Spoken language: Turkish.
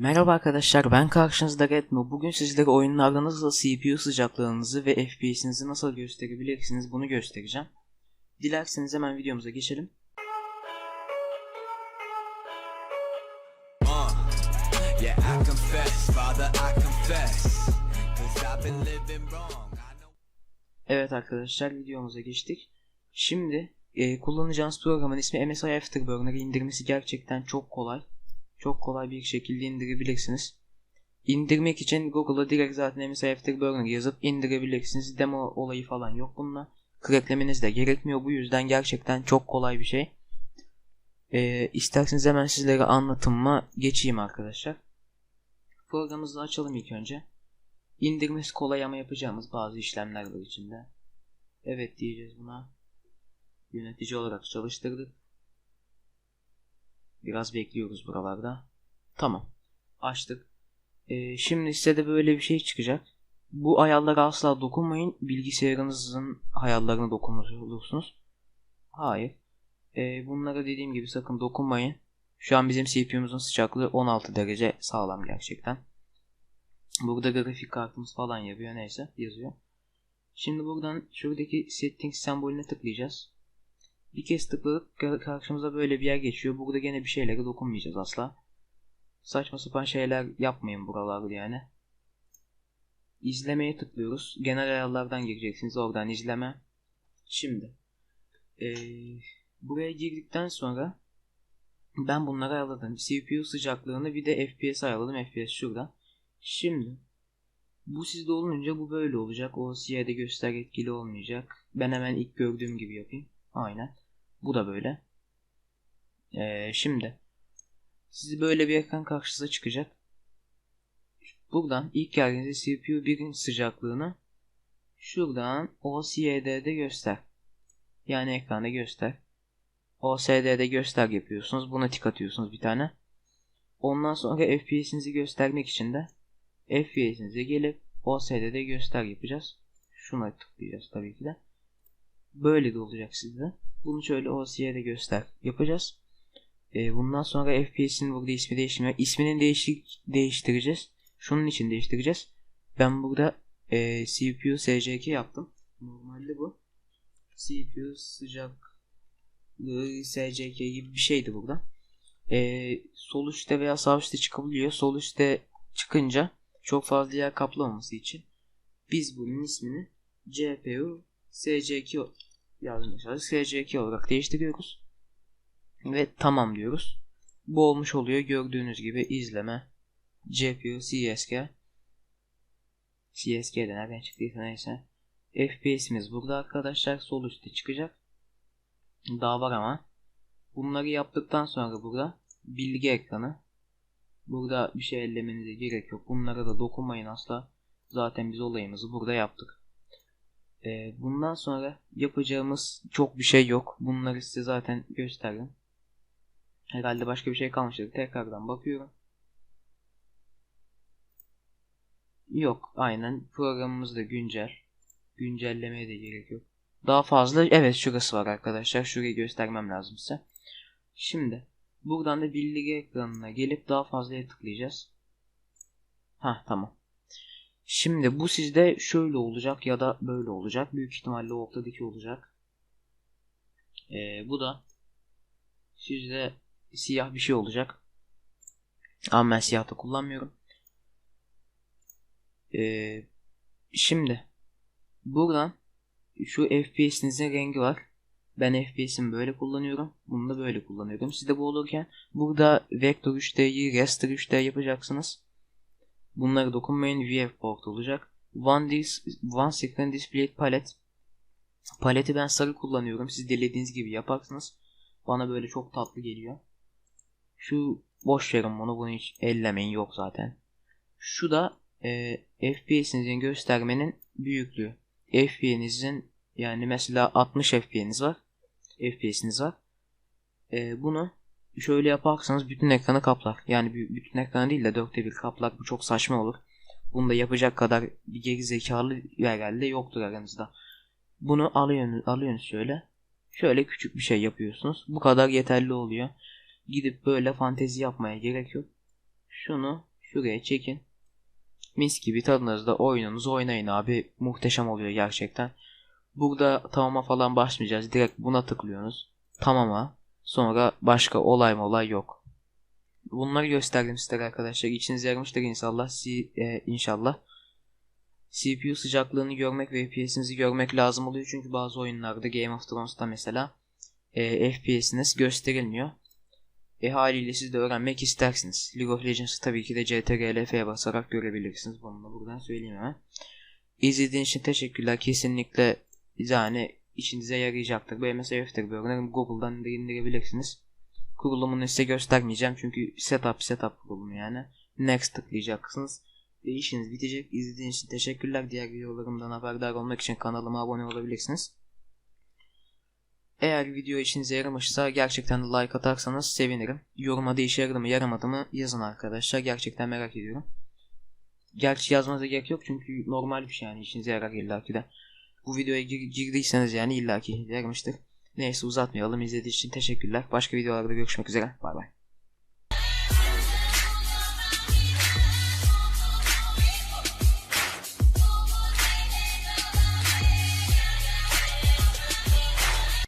Merhaba arkadaşlar ben karşınızda Redmo. Bugün sizlere oyunlarda nasıl CPU sıcaklığınızı ve FPS'inizi nasıl gösterebilirsiniz bunu göstereceğim. Dilerseniz hemen videomuza geçelim. Uh. Evet arkadaşlar videomuza geçtik. Şimdi e, kullanacağınız programın ismi MSI Afterburner indirmesi gerçekten çok kolay. Çok kolay bir şekilde indirebilirsiniz. İndirmek için Google'a direkt zaten MSI Afterburner yazıp indirebilirsiniz. Demo olayı falan yok bununla. Cracklemeniz de gerekmiyor. Bu yüzden gerçekten çok kolay bir şey. E, isterseniz hemen sizlere anlatımıma geçeyim arkadaşlar. Programımızı açalım ilk önce. İndirmesi kolay ama yapacağımız bazı işlemler var içinde. Evet diyeceğiz buna. Yönetici olarak çalıştırdık. Biraz bekliyoruz buralarda. Tamam. Açtık. Ee, şimdi size de böyle bir şey çıkacak. Bu ayarlara asla dokunmayın. Bilgisayarınızın ayarlarına dokunmuş olursunuz. Hayır. Ee, bunlara dediğim gibi sakın dokunmayın. Şu an bizim CPU'muzun sıcaklığı 16 derece sağlam gerçekten. Burada grafik kartımız falan yapıyor neyse yazıyor. Şimdi buradan şuradaki settings sembolüne tıklayacağız. Bir kez tıkladık karşımıza böyle bir yer geçiyor. Burada gene bir şeylere dokunmayacağız asla. Saçma sapan şeyler yapmayın buralarda yani. İzlemeye tıklıyoruz. Genel ayarlardan gireceksiniz. Oradan izleme. Şimdi. Ee, buraya girdikten sonra ben bunları ayarladım. CPU sıcaklığını bir de FPS ayarladım. FPS şurada. Şimdi bu sizde olunca bu böyle olacak. O siyade göster etkili olmayacak. Ben hemen ilk gördüğüm gibi yapayım. Aynen. Bu da böyle. Ee, şimdi sizi böyle bir ekran karşısına çıkacak. Buradan ilk geldiğinizde CPU 1'in sıcaklığını şuradan OCD'de göster. Yani ekranda göster. OCD'de göster yapıyorsunuz. Buna tik atıyorsunuz bir tane. Ondan sonra FPS'inizi göstermek için de FPS'inize gelip OSD'de göster yapacağız. Şuna tıklayacağız tabii ki de. Böyle de olacak sizde. Bunu şöyle OCD'de göster yapacağız. Ee, bundan sonra FPS'in burada ismi değişmiyor. İsmini değişik değiştireceğiz. Şunun için değiştireceğiz. Ben burada e, CPU SCK yaptım. Normalde bu. CPU sıcaklığı SCK gibi bir şeydi burada. Ee, sol üstte veya sağ üstte çıkabiliyor. Sol üstte çıkınca çok fazla yer kaplamaması için biz bunun ismini CPU SCK yazmışlar. SCK olarak değiştiriyoruz. Ve tamam diyoruz. Bu olmuş oluyor. Gördüğünüz gibi izleme GPU CSK CSK de nereden çıktıysa neyse. FPS'imiz burada arkadaşlar. Sol üstte çıkacak. Daha var ama. Bunları yaptıktan sonra burada bilgi ekranı Burada bir şey ellemenize gerek yok. Bunlara da dokunmayın asla. Zaten biz olayımızı burada yaptık. Ee, bundan sonra yapacağımız çok bir şey yok. Bunları size zaten gösterdim. Herhalde başka bir şey kalmıştır. Tekrardan bakıyorum. Yok aynen programımız da güncel. Güncellemeye de gerek yok. Daha fazla evet şurası var arkadaşlar. Şurayı göstermem lazım size. Şimdi Buradan da bilgi ekranına gelip daha fazlaya tıklayacağız. Ha tamam. Şimdi bu sizde şöyle olacak ya da böyle olacak. Büyük ihtimalle ortadaki olacak. Ee, bu da sizde siyah bir şey olacak. Ama ben siyah da kullanmıyorum. Ee, şimdi buradan şu FPS'inizin rengi var. Ben FPS'imi böyle kullanıyorum. Bunu da böyle kullanıyorum. Siz de bu olurken burada Vector 3D'yi Raster 3D yapacaksınız. Bunlara dokunmayın. VF olacak. One, dis, one Screen Display Palette. Paleti ben sarı kullanıyorum. Siz dilediğiniz gibi yaparsınız. Bana böyle çok tatlı geliyor. Şu boş verin bunu. Bunu hiç ellemeyin. Yok zaten. Şu da e, FPS'inizin göstermenin büyüklüğü. FPS'inizin yani mesela 60 FPS'iniz var. FPS'iniz var. Ee, bunu şöyle yaparsanız bütün ekranı kaplar. Yani bütün ekranı değil de dörtte bir kaplar. Bu çok saçma olur. Bunu da yapacak kadar bir geri zekalı herhalde yoktur aranızda. Bunu alıyorsunuz, alıyorsunuz şöyle. Şöyle küçük bir şey yapıyorsunuz. Bu kadar yeterli oluyor. Gidip böyle fantezi yapmaya gerek yok. Şunu Şuraya çekin. Mis gibi tadınızda oyununuzu oynayın abi. Muhteşem oluyor gerçekten. Burada tamama falan başlayacağız. Direkt buna tıklıyorsunuz. Tamama. Sonra başka olay mı olay yok. Bunları gösterdim sizlere arkadaşlar. İçinize yaramıştır inşallah. Si, e, inşallah. CPU sıcaklığını görmek ve FPS'inizi görmek lazım oluyor. Çünkü bazı oyunlarda Game of Thrones'ta mesela e, FPS'iniz gösterilmiyor. E haliyle siz de öğrenmek istersiniz. League of Legends'ı tabii ki de CTRL-F'ye basarak görebilirsiniz. Bunu da buradan söyleyeyim hemen. İzlediğiniz için teşekkürler. Kesinlikle yani işinize yarayacaktır. Böyle mesela After Burner'ı Google'dan indir- indirebilirsiniz. Kurulumunu size göstermeyeceğim çünkü setup setup kurulumu yani. Next tıklayacaksınız. Ve işiniz bitecek. İzlediğiniz için teşekkürler. Diğer videolarımdan haberdar olmak için kanalıma abone olabilirsiniz. Eğer video işinize yaramışsa gerçekten like atarsanız sevinirim. Yoruma da işe yaradı mı yaramadı mı yazın arkadaşlar. Gerçekten merak ediyorum. Gerçi yazmanıza gerek yok çünkü normal bir şey yani işinize yarar illaki de. Bu videoya gir- girdiyseniz yani illaki yaramıştır. Neyse uzatmayalım. İzlediğiniz için teşekkürler. Başka videolarda görüşmek üzere. Bay bay.